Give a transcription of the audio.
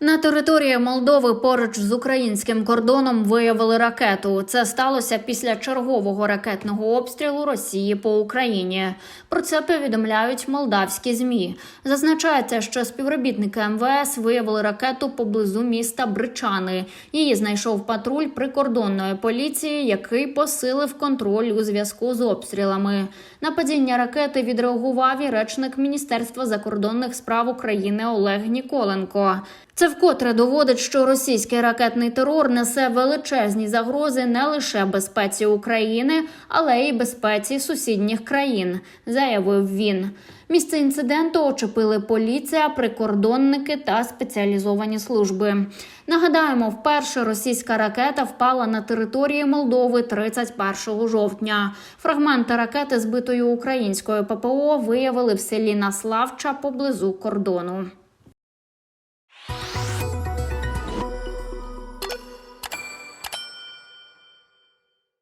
На території Молдови поруч з українським кордоном виявили ракету. Це сталося після чергового ракетного обстрілу Росії по Україні. Про це повідомляють молдавські змі. Зазначається, що співробітники МВС виявили ракету поблизу міста Бричани. Її знайшов патруль прикордонної поліції, який посилив контроль у зв'язку з обстрілами. На падіння ракети відреагував і речник Міністерства закордонних справ України Олег Ніколенко. Це вкотре доводить, що російський ракетний терор несе величезні загрози не лише безпеці України, але й безпеці сусідніх країн, заявив він. Місце інциденту очепили поліція, прикордонники та спеціалізовані служби. Нагадаємо, вперше російська ракета впала на території Молдови 31 жовтня. Фрагменти ракети, збитої українською ППО, виявили в селі Наславча поблизу кордону.